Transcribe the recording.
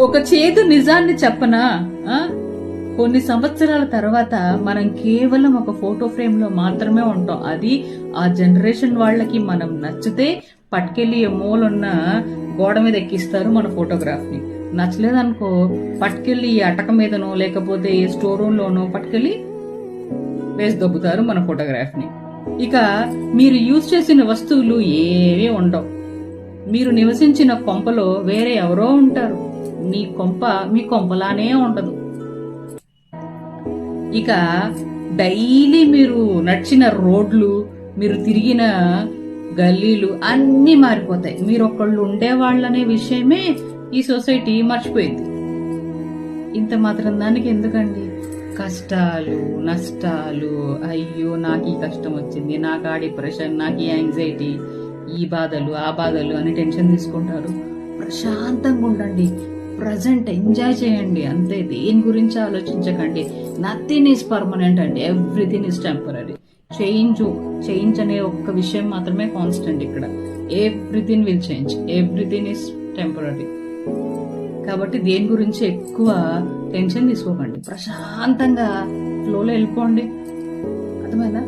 ఒక చేదు నిజాన్ని చెప్పనా? కొన్ని సంవత్సరాల తర్వాత మనం కేవలం ఒక ఫోటో ఫ్రేమ్లో మాత్రమే ఉంటాం. అది ఆ జనరేషన్ వాళ్ళకి మనం నచ్చితే పట్టుకెళ్ళి మూలున్న గోడ మీద ఎక్కిస్తారు మన ఫోటోగ్రాఫ్ని. నచ్చలేదనుకో పట్టుకెళ్ళి ఈ అటక మీదనో లేకపోతే ఈ స్టోర్ రూమ్లోనో పట్టుకెళ్ళి వేసి దొబ్బుతారు మన ఫోటోగ్రాఫ్ని. ఇక మీరు యూజ్ చేసిన వస్తువులు ఏవీ ఉండవు. మీరు నివసించిన కొంపలో వేరే ఎవరో ఉంటారు. మీ కొంప మీ కొంపలానే ఉండదు. ఇక డైలీ మీరు నడిచిన రోడ్లు మీరు తిరిగిన గల్లీలు అన్నీ మారిపోతాయి. మీరు ఒకళ్ళు ఉండేవాళ్ళనే విషయమే ఈ సొసైటీ మర్చిపోయింది. ఇంత మాత్రం దానికి ఎందుకండి? కష్టాలు నష్టాలు. అయ్యో నాకు ఈ కష్టం వచ్చింది. నాకు ఆ డిప్రెషన్ నాకు ఈ యాంగ్జైటీ. ఈ బాధలు ఆ బాధలు అని టెన్షన్ తీసుకుంటారు. ప్రశాంతంగా ఉండండి. ప్రజెంట్ ఎంజాయ్ చేయండి అంతే. దేని గురించి ఆలోచించకండి. నథింగ్ ఈజ్ పర్మనెంట్ అండి. Everything is temporary change change అనే ఒక్క విషయం మాత్రమే కాన్స్టెంట్ ఇక్కడ. Everything will change everything is temporary కాబట్టి దేని గురించి ఎక్కువ టెన్షన్ తీసుకోకండి. ప్రశాంతంగా ఫ్లోలో వెళ్ళిపోండి. అర్థమైందా?